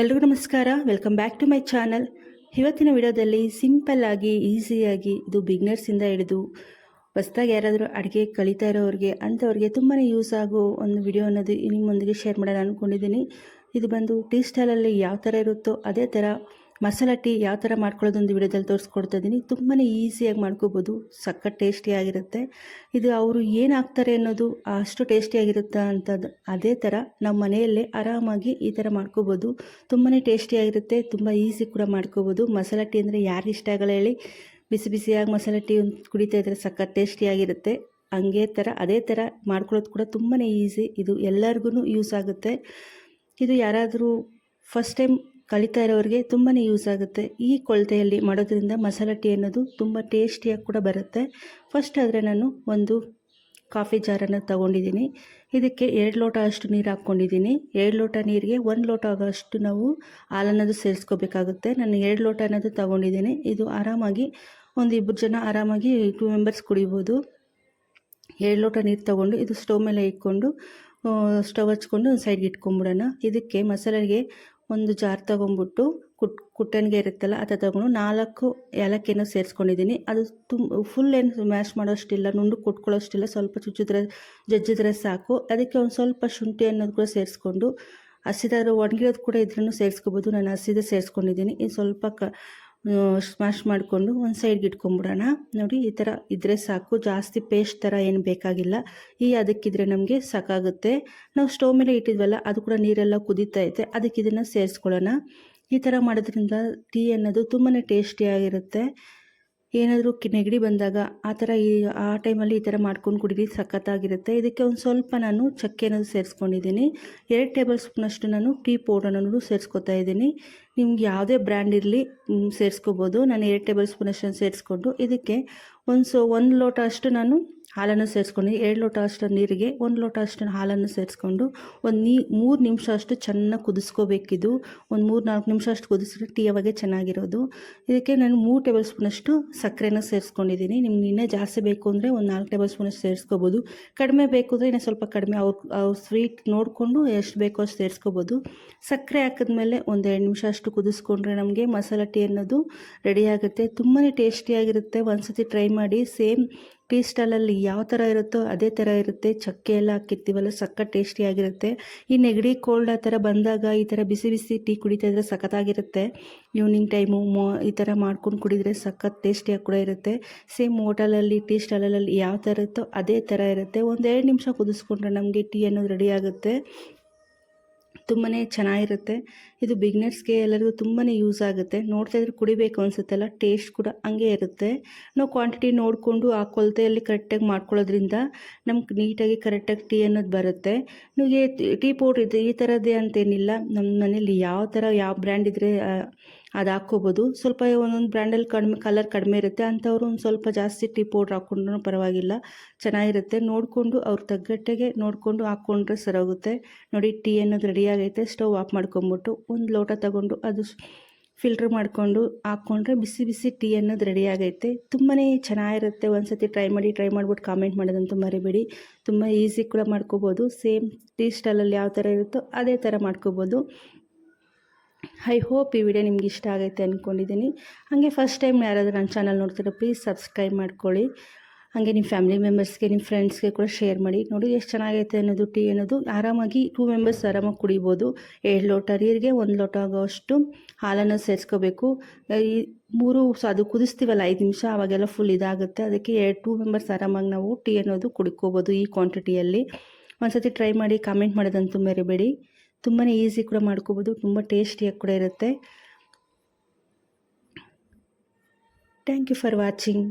ಎಲ್ರಿಗೂ ನಮಸ್ಕಾರ. Welcome back to my channel ಇವತ್ತಿನ ವಿಡಿಯೋದಲ್ಲಿ ಸಿಂಪಲ್ ಆಗಿ ಈಸಿಯಾಗಿ ಇದು ಬಿಗ್ನರ್ಸಿಂದ ಹಿಡಿದು ಹೊಸ್ದಾಗಿ ಯಾರಾದರೂ ಅಡುಗೆ ಕಲಿತಾ ಇರೋರಿಗೆ, ಅಂಥವ್ರಿಗೆ ತುಂಬಾ ಯೂಸ್ ಆಗೋ ಒಂದು ವಿಡಿಯೋ ಅನ್ನೋದು ನಿಮ್ಮೊಂದಿಗೆ ಶೇರ್ ಮಾಡೋಣ ಅಂದ್ಕೊಂಡಿದ್ದೀನಿ ಇದು ಬಂದು ಟೀ ಸ್ಟೈಲಲ್ಲಿ ಯಾವ ಥರ ಇರುತ್ತೋ ಅದೇ ಥರ ಮಸಾಲ ಟೀ ಯಾವ ಥರ ಮಾಡ್ಕೊಳ್ಳೋದೊಂದು ವಿಡಿಯೋದಲ್ಲಿ ತೋರಿಸ್ಕೊಡ್ತಾ ಇದ್ದೀನಿ. ತುಂಬಾ ಈಸಿಯಾಗಿ ಮಾಡ್ಕೋಬೋದು. ಸಖತ್ ಟೇಸ್ಟಿಯಾಗಿರುತ್ತೆ ಇದು ಅವರು ಏನು ಹಾಕ್ತಾರೆ ಅನ್ನೋದು ಅಷ್ಟು ಟೇಸ್ಟಿಯಾಗಿರುತ್ತೆ ಅಂತದ್ದು ಅದೇ ಥರ ನಮ್ಮ ಮನೆಯಲ್ಲೇ ಆರಾಮಾಗಿ ಈ ಥರ ಮಾಡ್ಕೋಬೋದು. ತುಂಬಾ ಟೇಸ್ಟಿಯಾಗಿರುತ್ತೆ ತುಂಬ ಈಸಿ ಕೂಡ ಮಾಡ್ಕೋಬೋದು. ಮಸಾಲ ಟೀ ಅಂದರೆ ಯಾರು ಇಷ್ಟ ಆಗಲ್ಲ ಹೇಳಿ. ಬಿಸಿ ಬಿಸಿಯಾಗಿ ಮಸಾಲ ಟೀ ಒಂದು ಕುಡಿತಾ ಇದ್ದರೆ ಸಖತ್ ಟೇಸ್ಟಿಯಾಗಿರುತ್ತೆ ಹಂಗೆ ಥರ ಅದೇ ಥರ ಮಾಡ್ಕೊಳ್ಳೋದು ಕೂಡ ತುಂಬಾ ಈಸಿ ಇದು ಎಲ್ಲರಿಗೂ ಯೂಸ್ ಆಗುತ್ತೆ. ಇದು ಯಾರಾದರೂ ಫಸ್ಟ್ ಟೈಮ್ ಕಲಿತಾ ಇರೋರಿಗೆ ತುಂಬಾ ಯೂಸ್ ಆಗುತ್ತೆ. ಈ ಕೊಳತೆಯಲ್ಲಿ ಮಾಡೋದ್ರಿಂದ ಮಸಾಲ ಟೀ ಅನ್ನೋದು ತುಂಬ ಟೇಸ್ಟಿಯಾಗಿ ಕೂಡ ಬರುತ್ತೆ. ಫಸ್ಟ್ ಆದರೆ ನಾನು ಒಂದು ಕಾಫಿ ಜಾರನ್ನು ತಗೊಂಡಿದ್ದೀನಿ. ಇದಕ್ಕೆ ಎರಡು ಲೋಟ ಅಷ್ಟು ನೀರು ಹಾಕ್ಕೊಂಡಿದ್ದೀನಿ. ಎರಡು ಲೋಟ ನೀರಿಗೆ ಒಂದು ಲೋಟ ಆಗೋಷ್ಟು ನಾವು ಹಾಲನ್ನೋದು ಸೇರಿಸ್ಕೋಬೇಕಾಗುತ್ತೆ. ನಾನು ಎರಡು ಲೋಟ ಅನ್ನೋದು ತಗೊಂಡಿದ್ದೀನಿ. ಇದು ಆರಾಮಾಗಿ ಒಂದು ಇಬ್ಬರು ಜನ ಆರಾಮಾಗಿ ಟೂ ಮೆಂಬರ್ಸ್ ಕುಡಿಬೋದು. ಎರಡು ಲೋಟ ನೀರು ತಗೊಂಡು ಇದು ಸ್ಟವ್ ಮೇಲೆ ಇಟ್ಕೊಂಡು ಸ್ಟವ್ ಹಚ್ಕೊಂಡು ಸೈಡ್ಗೆ ಇಟ್ಕೊಂಬಿಡೋಣ ಇದಕ್ಕೆ ಮಸಾಲೆಗೆ ಒಂದು ಜಾರ್ ತೊಗೊಂಬಿಟ್ಟು ಕುಟ್ ಕುಟ್ಟಣಿಗೆ ಇರುತ್ತಲ್ಲ ಅದು ತಗೊಂಡು ನಾಲ್ಕು ಏಲಕ್ಕಿಯನ್ನು ಸೇರಿಸ್ಕೊಂಡಿದ್ದೀನಿ. ಅದು ತುಂಬ ಫುಲ್ ಏನು ಮ್ಯಾಶ್ ಮಾಡೋಷ್ಟಿಲ್ಲ ನುಂಡು ಕುಟ್ಕೊಳ್ಳೋಷ್ಟಿಲ್ಲ, ಸ್ವಲ್ಪ ಚುಚ್ಚಿದ್ರೆ, ಜಜ್ಜಿದ್ರೆ ಸಾಕು. ಅದಕ್ಕೆ ಒಂದು ಸ್ವಲ್ಪ ಶುಂಠಿ ಅನ್ನೋದು ಕೂಡ ಸೇರಿಸ್ಕೊಂಡು ಹಸಿದಾದ್ರು ಒಣಗಿರೋದು ಕೂಡ ಇದ್ರೂ ಸೇರಿಸ್ಕೋಬೋದು. ನಾನು ಹಸಿದೇ ಸೇರಿಸ್ಕೊಂಡಿದ್ದೀನಿ. ಇನ್ನು ಸ್ವಲ್ಪ ಕ ಸ್ಮ್ಯಾಶ್ ಮಾಡಿಕೊಂಡು ಒಂದು ಸೈಡ್ಗೆ ಇಟ್ಕೊಂಬಿಡೋಣ ನೋಡಿ, ಈ ಥರ ಇದ್ದರೆ ಸಾಕು. ಜಾಸ್ತಿ ಪೇಸ್ಟ್ ಥರ ಏನು ಬೇಕಾಗಿಲ್ಲ. ಈ ಅದಕ್ಕಿದ್ರೆ ನಮಗೆ ಸಾಕಾಗುತ್ತೆ. ನಾವು ಸ್ಟವ್ ಮೇಲೆ ಇಟ್ಟಿದ್ವಲ್ಲ, ಅದು ಕೂಡ ನೀರೆಲ್ಲ ಕುದೀತಾ ಐತೆ ಅದಕ್ಕೆ ಇದನ್ನು ಸೇರಿಸ್ಕೊಳ್ಳೋಣ. ಈ ಥರ ಮಾಡೋದ್ರಿಂದ ಟೀ ಅನ್ನೋದು ತುಂಬಾ ಟೇಸ್ಟಿಯಾಗಿರುತ್ತೆ ಏನಾದರೂ ನೆಗಡಿ ಬಂದಾಗ ಆ ಥರ ಈ, ಆ ಟೈಮಲ್ಲಿ ಈ ಥರ ಮಾಡ್ಕೊಂಡು ಕುಡೀರಿ, ಸಖತ್ತಾಗಿರುತ್ತೆ. ಇದಕ್ಕೆ ಒಂದು ಸ್ವಲ್ಪ ನಾನು ಚಕ್ಕೆ ಅನ್ನೋದು ಸೇರಿಸ್ಕೊಂಡಿದ್ದೀನಿ. ಎರಡು ಟೇಬಲ್ ಸ್ಪೂನಷ್ಟು ನಾನು ಟೀ ಪೌಡರನ್ನು ಸೇರಿಸ್ಕೊತಾ ಇದ್ದೀನಿ. ನಿಮ್ಗೆ ಯಾವುದೇ ಬ್ರ್ಯಾಂಡ್ ಇರಲಿ ಸೇರಿಸ್ಕೋಬೋದು. ನಾನು ಎರಡು ಟೇಬಲ್ ಸ್ಪೂನ್ ಅಷ್ಟನ್ನು ಸೇರಿಸ್ಕೊಂಡು ಇದಕ್ಕೆ ಒಂದು ಸೊ, ಒಂದು ಲೋಟ ಅಷ್ಟು ನಾನು ಹಾಲನ್ನು ಸೇರಿಸ್ಕೊಂಡು, ಎರಡು ಲೋಟ ಅಷ್ಟು ನೀರಿಗೆ, ಒಂದು ಲೋಟ ಅಷ್ಟು ಹಾಲನ್ನು ಸೇರಿಸ್ಕೊಂಡು ಒಂದು ನೀ, ಮೂರು ನಿಮಿಷ ಅಷ್ಟು ಚೆನ್ನಾಗಿ ಕುದಿಸ್ಕೋಬೇಕಿದು. ಒಂದು ಮೂರು ನಾಲ್ಕು ನಿಮಿಷ ಅಷ್ಟು ಕುದಿಸಿದ್ರೆ ಟೀ ಅವಾಗೆ ಚೆನ್ನಾಗಿರೋದು. ಇದಕ್ಕೆ ನಾನು ಮೂರು ಟೇಬಲ್ ಸ್ಪೂನಷ್ಟು ಸಕ್ಕರೆನ ಸೇರಿಸ್ಕೊಂಡಿದ್ದೀನಿ. ನಿಮ್ಗೆ ಇನ್ನೇ ಜಾಸ್ತಿ ಬೇಕು ಅಂದರೆ ಒಂದು ನಾಲ್ಕು ಟೇಬಲ್ ಸ್ಪೂನಷ್ಟು ಸೇರಿಸ್ಕೋಬೋದು. ಕಡಿಮೆ ಬೇಕು ಅಂದರೆ ಇನ್ನೂ ಸ್ವಲ್ಪ ಕಡಿಮೆ ಅವ್ರು ಅವ್ರು ಸ್ವೀಟ್ ನೋಡಿಕೊಂಡು ಎಷ್ಟು ಬೇಕೋ ಅಷ್ಟು ಸೇರಿಸ್ಕೋಬೋದು. ಸಕ್ಕರೆ ಹಾಕಿದ್ಮೇಲೆ ಒಂದು ಎರಡು ನಿಮಿಷ ಅಷ್ಟು ಕುದಿಸ್ಕೊಂಡ್ರೆ ನಮಗೆ ಮಸಾಲ ಟೀ ಅನ್ನೋದು ರೆಡಿ ಆಗುತ್ತೆ. ತುಂಬಾ ಟೇಸ್ಟಿಯಾಗಿರುತ್ತೆ ಒಂದು ಸತಿ ಟ್ರೈ ಮಾಡಿ ಸೇಮ್ ಟೀ ಸ್ಟಾಲಲ್ಲಿ ಯಾವ ಥರ ಇರುತ್ತೋ ಅದೇ ಥರ ಇರುತ್ತೆ. ಚಕ್ಕೆ ಎಲ್ಲ ಹಾಕಿರ್ತೀವಲ್ಲ, ಸಖತ್ ಟೇಸ್ಟಿಯಾಗಿರುತ್ತೆ ಈ ನೆಗಡಿ ಕೋಲ್ಡ್ ಆ ಥರ ಬಂದಾಗ ಈ ಥರ ಬಿಸಿ ಬಿಸಿ ಟೀ ಕುಡಿತಾ ಇದ್ರೆ ಸಖತ್ತಾಗಿರುತ್ತೆ. ಈವ್ನಿಂಗ್ ಟೈಮು ಮೋ, ಈ ಥರ ಮಾಡ್ಕೊಂಡು ಕುಡಿದ್ರೆ ಸಖತ್ ಟೇಸ್ಟಿಯಾಗಿ ಕೂಡ ಇರುತ್ತೆ. ಸೇಮ್ ಹೋಟಲಲ್ಲಿ ಟೀ ಸ್ಟಾಲಲ್ಲಿ ಯಾವ ಥರ ಇರುತ್ತೋ ಅದೇ ಥರ ಇರುತ್ತೆ. ಒಂದು ಎರಡು ನಿಮಿಷ ಕುದಿಸ್ಕೊಂಡ್ರೆ ನಮಗೆ ಟೀ ಅನ್ನೋದು ರೆಡಿ ಆಗುತ್ತೆ. ತುಂಬಾ ಚೆನ್ನಾಗಿರುತ್ತೆ. ಇದು ಬಿಗ್ನರ್ಸ್ಗೆ ಎಲ್ಲರಿಗೂ ತುಂಬಾ ಯೂಸ್ ಆಗುತ್ತೆ. ನೋಡ್ತಾ ಇದ್ರೆ ಕುಡಿಬೇಕು ಅನಿಸುತ್ತಲ್ಲ ಟೇಸ್ಟ್ ಕೂಡ ಹಂಗೆ ಇರುತ್ತೆ. ನಾವು ಕ್ವಾಂಟಿಟಿ ನೋಡಿಕೊಂಡು ಆ ಕೊಲತೆಯಲ್ಲಿ ಕರೆಕ್ಟಾಗಿ ಮಾಡ್ಕೊಳ್ಳೋದ್ರಿಂದ ನಮ್ಗೆ ನೀಟಾಗಿ ಕರೆಕ್ಟಾಗಿ ಟೀ ಅನ್ನೋದು ಬರುತ್ತೆ. ನಿಮಗೆ ಟೀ ಪೌಡ್ರ್ ಇದು ಈ ಥರದ್ದೇ ಅಂತೇನಿಲ್ಲ. ನಮ್ಮ ಮನೇಲಿ ಯಾವ ಥರ ಯಾವ ಬ್ರ್ಯಾಂಡ್ ಇದ್ದರೆ ಅದು ಹಾಕ್ಕೋಬೋದು. ಸ್ವಲ್ಪ ಒಂದೊಂದು ಬ್ರ್ಯಾಂಡಲ್ಲಿ ಕಡಿಮೆ ಕಲರ್ ಕಡಿಮೆ ಇರುತ್ತೆ. ಅಂಥವ್ರು ಒಂದು ಸ್ವಲ್ಪ ಜಾಸ್ತಿ ಟೀ ಪೌಡ್ರ್ ಹಾಕ್ಕೊಂಡ್ರೂ ಪರವಾಗಿಲ್ಲ. ಚೆನ್ನಾಗಿರುತ್ತೆ. ನೋಡಿಕೊಂಡು ಅವ್ರ ತಗ್ಗಟ್ಟೆಗೆ ನೋಡಿಕೊಂಡು ಹಾಕ್ಕೊಂಡ್ರೆ ಸರೋಗುತ್ತೆ ನೋಡಿ ಟೀ ಅನ್ನೋದು ರೆಡಿ ಆಗೈತೆ. ಸ್ಟವ್ ಆಫ್ ಮಾಡ್ಕೊಂಬಿಟ್ಟು ಒಂದು ಲೋಟ ತಗೊಂಡು ಅದು ಫಿಲ್ಟ್ರ್ ಮಾಡಿಕೊಂಡು ಹಾಕ್ಕೊಂಡ್ರೆ ಬಿಸಿ ಬಿಸಿ ಟೀ ಅನ್ನೋದು ರೆಡಿ ಆಗೈತೆ. ತುಂಬಾ ಚೆನ್ನಾಗಿರುತ್ತೆ. ಒಂದು ಸತಿ ಟ್ರೈ ಮಾಡಿ ಟ್ರೈ ಮಾಡಿಬಿಟ್ಟು ಕಾಮೆಂಟ್ ಮಾಡೋದಂತೂ ಮರಿಬೇಡಿ. ತುಂಬ ಈಸಿ ಕೂಡ ಮಾಡ್ಕೋಬೋದು. ಸೇಮ್ ಟೀ ಸ್ಟೈಲಲ್ಲಿ ಯಾವ ಥರ ಇರುತ್ತೋ ಅದೇ ಥರ ಮಾಡ್ಕೋಬೋದು. ಐ ಹೋಪ್ ಈ ವಿಡಿಯೋ ನಿಮ್ಗೆ ಇಷ್ಟ ಆಗೈತೆ ಅಂದ್ಕೊಂಡಿದ್ದೀನಿ ಹಾಗೆ ಫಸ್ಟ್ ಟೈಮ್ ಯಾರಾದರೂ ನನ್ನ ಚಾನಲ್ ನೋಡ್ತಾರೆ ಪ್ಲೀಸ್ ಸಬ್ಸ್ಕ್ರೈಬ್ ಮಾಡ್ಕೊಳ್ಳಿ. ಹಾಗೆ ನಿಮ್ಮ ಫ್ಯಾಮಿಲಿ ಮೆಂಬರ್ಸ್ಗೆ ನಿಮ್ಮ ಫ್ರೆಂಡ್ಸ್ಗೆ ಕೂಡ ಶೇರ್ ಮಾಡಿ. ನೋಡಿ ಎಷ್ಟು ಚೆನ್ನಾಗೈತೆ ಅನ್ನೋದು ಟೀ ಅನ್ನೋದು. ಆರಾಮಾಗಿ ಟೂ ಮೆಂಬರ್ಸ್ ಆರಾಮಾಗಿ ಕುಡಿಬೋದು. ಎರಡು ಲೋಟ ನೀರಿಗೆ, ಒಂದು ಲೋಟ ಆಗೋಷ್ಟು ಹಾಲನ್ನು ಸೇರಿಸ್ಕೋಬೇಕು. ಈ ಮೂರು ಸೊ, ಅದು ಕುದಿಸ್ತೀವಲ್ಲ ಐದು ನಿಮಿಷ ಆವಾಗೆಲ್ಲ ಫುಲ್ ಇದಾಗುತ್ತೆ. ಅದಕ್ಕೆ ಎರಡು ಟೂ ಮೆಂಬರ್ಸ್ ಆರಾಮಾಗಿ ನಾವು ಟೀ ಅನ್ನೋದು ಕುಡ್ಕೋಬೋದು ಈ ಕ್ವಾಂಟಿಟಿಯಲ್ಲಿ ಒಂದು ಸತಿ ಟ್ರೈ ಮಾಡಿ ಕಾಮೆಂಟ್ ಮಾಡೋದಂತೂ ಮರಿಬೇಡಿ. ತುಂಬಾ ಈಸಿ ಕೂಡ ಮಾಡ್ಕೋಬೋದು ತುಂಬ ಟೇಸ್ಟಿಯಾಗಿ ಕೂಡ ಇರುತ್ತೆ. Thank you for watching